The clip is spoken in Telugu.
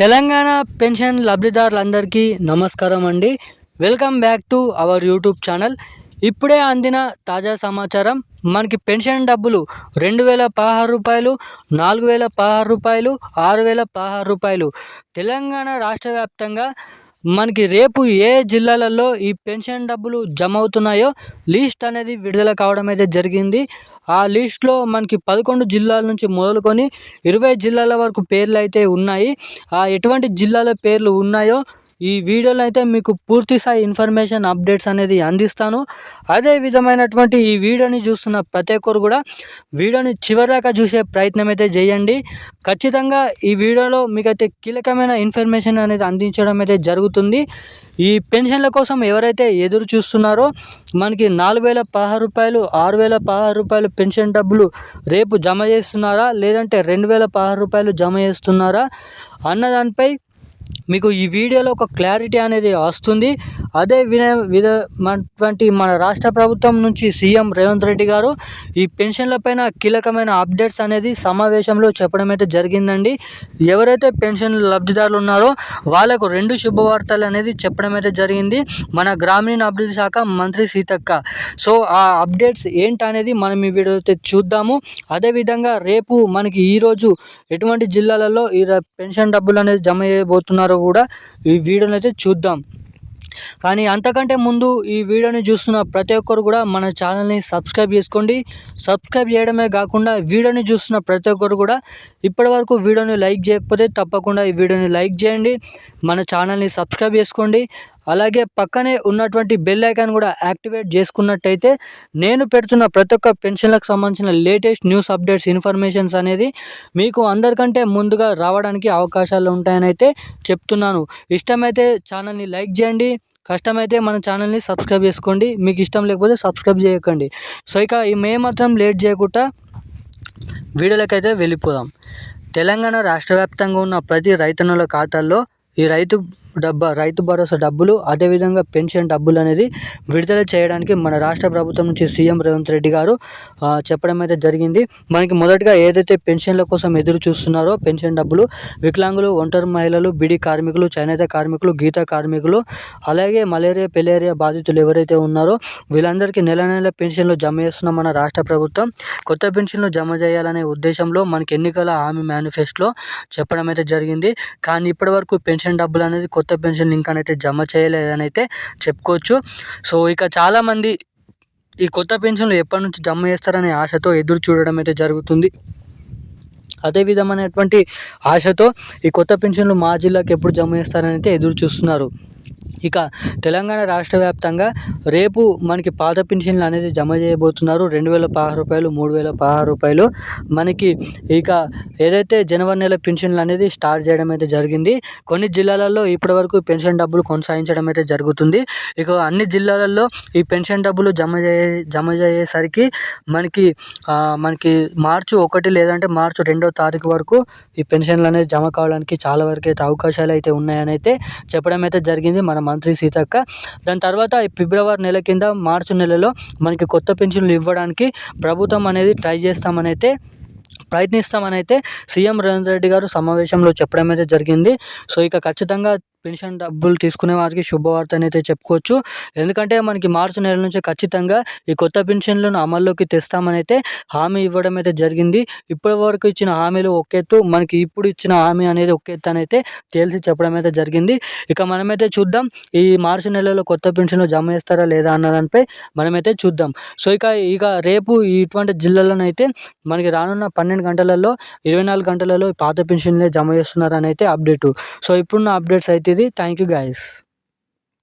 తెలంగాణ పెన్షన్ లబ్ధిదారులందరికీ నమస్కారం అండి. Welcome back to our YouTube channel. ఇప్పుడే అందిన తాజా సమాచారం మనకి పెన్షన్ డబ్బులు రెండు వేల పదహారు రూపాయలు నాలుగు వేల పదహారు రూపాయలు ఆరు వేల పదహారు రూపాయలు. తెలంగాణ రాష్ట్ర వ్యాప్తంగా మనకి రేపు ఏ జిల్లాలలో ఈ పెన్షన్ డబ్బులు జమ అవుతున్నాయో లిస్ట్ అనేది విడుదల కావడం అయితే జరిగింది. ఆ లిస్ట్లో మనకి పదకొండు జిల్లాల నుంచి మొదలుకొని ఇరవై జిల్లాల వరకు పేర్లు అయితే ఉన్నాయి. ఆ ఎటువంటి జిల్లాల పేర్లు ఉన్నాయో ఈ వీడియోలో అయితే మీకు పూర్తి స్థాయి ఇన్ఫర్మేషన్ అప్డేట్స్ అనేది అందిస్తాను. అదే విధమైనటువంటి ఈ వీడియోని చూస్తున్న ప్రతి ఒక్కరు కూడా వీడియోని చివరిదాకా చూసే ప్రయత్నం అయితే చేయండి. ఖచ్చితంగా ఈ వీడియోలో మీకైతే కీలకమైన ఇన్ఫర్మేషన్ అనేది అందించడం అయితే జరుగుతుంది. ఈ పెన్షన్ల కోసం ఎవరైతే ఎదురు చూస్తున్నారో మనకి నాలుగు వేల పదహారు రూపాయలు ఆరు వేల పదహారు రూపాయలు పెన్షన్ డబ్బులు రేపు జమ చేస్తున్నారా? లేదంటే రెండు వేల పదహారు రూపాయలు జమ చేస్తున్నారా? అన్నదానిపై మీకు ఈ వీడియోలో ఒక క్లారిటీ అనేది వస్తుంది. అదే వినే విధమైనటువంటి మన రాష్ట్ర ప్రభుత్వం నుంచి సీఎం రేవంత్ రెడ్డి గారు ఈ పెన్షన్లపైన కీలకమైన అప్డేట్స్ అనేది సమావేశంలో చెప్పడం అయితే జరిగిందండి. ఎవరైతే పెన్షన్ లబ్ధిదారులు ఉన్నారో వాళ్ళకు రెండు శుభవార్తలు అనేది చెప్పడం అయితే జరిగింది. మన గ్రామీణ అభివృద్ధి శాఖ మంత్రి సీతక్క. సో ఆ అప్డేట్స్ ఏంటనేది మనం ఈ వీడియో అయితే చూద్దాము. అదేవిధంగా రేపు మనకి ఈరోజు ఎటువంటి జిల్లాలలో ఈ పెన్షన్ డబ్బులు అనేది జమ చేయబోతున్నారు కూడా ఈ వీడియోని అయితే చూద్దాం. కానీ అంతకంటే ముందు ఈ వీడియోని చూస్తున్న ప్రతి ఒక్కరు కూడా మన ఛానల్ని సబ్స్క్రైబ్ చేసుకోండి. సబ్స్క్రైబ్ చేయడమే కాకుండా వీడియోని చూస్తున్న ప్రతి ఒక్కరు కూడా ఇప్పటివరకు వీడియోని లైక్ చేయకపోతే తప్పకుండా ఈ వీడియోని లైక్ చేయండి. మన ఛానల్ని సబ్స్క్రైబ్ చేసుకోండి. అలాగే పక్కనే ఉన్నటువంటి బెల్ ఐకాన్ కూడా యాక్టివేట్ చేసుకున్నట్టయితే నేను పెడుతున్న ప్రతి ఒక్క పెన్షన్లకు సంబంధించిన లేటెస్ట్ న్యూస్ అప్డేట్స్ ఇన్ఫర్మేషన్స్ అనేది మీకు అందరికంటే ముందుగా రావడానికి అవకాశాలు ఉంటాయని అయితే చెప్తున్నాను. ఇష్టమైతే ఛానల్ని లైక్ చేయండి. కష్టమైతే మన ఛానల్ని సబ్స్క్రైబ్ చేసుకోండి. మీకు ఇష్టం లేకపోతే సబ్స్క్రైబ్ చేయకండి. సో ఇక మేము మాత్రం లేట్ చేయకుండా వీడియోలకైతే వెళ్ళిపోదాం. తెలంగాణ రాష్ట్ర వ్యాప్తంగా ఉన్న ప్రతి రైతన్నుల ఖాతాల్లో ఈ రైతు డబ్బా రైతు భరోసా డబ్బులు అదేవిధంగా పెన్షన్ డబ్బులు అనేది విడుదల చేయడానికి మన రాష్ట్ర ప్రభుత్వం నుంచి సీఎం రేవంత్ రెడ్డి గారు చెప్పడం అయితే జరిగింది. మనకి మొదటగా ఏదైతే పెన్షన్ల కోసం ఎదురు చూస్తున్నారో పెన్షన్ డబ్బులు వికలాంగులు ఒంటరి మహిళలు బిడి కార్మికులు చేనేత కార్మికులు గీత కార్మికులు అలాగే మలేరియా పెలేరియా బాధితులు ఎవరైతే ఉన్నారో వీళ్ళందరికీ నెల నెల పెన్షన్లు జమ చేస్తున్న మన రాష్ట్ర ప్రభుత్వం. కొత్త పెన్షన్లు జమ చేయాలనే ఉద్దేశంలో మనకి ఎన్నికల హామీ మేనిఫెస్టోలో చెప్పడం అయితే జరిగింది. కానీ ఇప్పటివరకు పెన్షన్ డబ్బులు అనేది కొత్త కొత్త పెన్షన్ ఇంకా అయితే జమ చేయలేదని అయితే చెప్పుకోవచ్చు. సో ఇక చాలామంది ఈ కొత్త పెన్షన్లు ఎప్పటి నుంచి జమ చేస్తారనే ఆశతో ఎదురు చూడడం అయితే జరుగుతుంది. అదే విధమైనటువంటి ఆశతో ఈ కొత్త పెన్షన్లు మా జిల్లాకి ఎప్పుడు జమ చేస్తారని అయితే ఎదురు చూస్తున్నారు. ఇక తెలంగాణ రాష్ట్ర వ్యాప్తంగా రేపు మనకి పాత పెన్షన్లు అనేది జమ చేయబోతున్నారు. రెండు వేల పదహారు రూపాయలు మూడు వేల పదహారు రూపాయలు. మనకి ఇక ఏదైతే జనవరి నెల పెన్షన్లు అనేది స్టార్ట్ చేయడం అయితే జరిగింది. కొన్ని జిల్లాలలో ఇప్పటివరకు పెన్షన్ డబ్బులు కొనసాగించడం అయితే జరుగుతుంది. ఇక అన్ని జిల్లాలలో ఈ పెన్షన్ డబ్బులు జమ చేయ జమ చేసేసరికి మనకి మనకి మార్చి ఒకటి లేదంటే మార్చి రెండో తారీఖు వరకు ఈ పెన్షన్లు అనేది జమ కావడానికి చాలా వరకు అయితే అవకాశాలు అయితే ఉన్నాయని అయితే చెప్పడం అయితే జరిగింది. మన మంత్రి సీతక్క. దాని తర్వాత ఫిబ్రవరి నెల కింద మార్చి నెలలో మనకి కొత్త పెన్షన్లు ఇవ్వడానికి ప్రభుత్వం అనేది ట్రై చేస్తామని అయితే ప్రయత్నిస్తామని అయితే సీఎం రేవంత్ రెడ్డి గారు సమావేశంలో చెప్పడం అయితే జరిగింది. సో ఇక ఖచ్చితంగా పెన్షన్ డబ్బులు తీసుకునే వారికి శుభవార్త అయితే చెప్పుకోవచ్చు. ఎందుకంటే మనకి మార్చి నెల నుంచి ఖచ్చితంగా ఈ కొత్త పెన్షన్లను అమల్లోకి తెస్తామని అయితే హామీ ఇవ్వడం అయితే జరిగింది. ఇప్పటి వరకు ఇచ్చిన హామీలు ఒకెత్తు మనకి ఇప్పుడు ఇచ్చిన హామీ అనేది ఒకేత్తు అని అయితే తేల్చి చెప్పడం అయితే జరిగింది. ఇక మనమైతే చూద్దాం ఈ మార్చి నెలలో కొత్త పెన్షన్లు జమ చేస్తారా లేదా అన్న దానిపై మనమైతే చూద్దాం. సో ఇక ఇక రేపు ఇటువంటి జిల్లాలోనైతే మనకి రానున్న పన్నెండు గంటలలో ఇరవై నాలుగు గంటలలో పాత పెన్షన్లే జమ చేస్తున్నారని అయితే అప్డేటు. సో ఇప్పుడున్న అప్డేట్స్ అయితే ఇది థ్యాంక్ యూ గైస్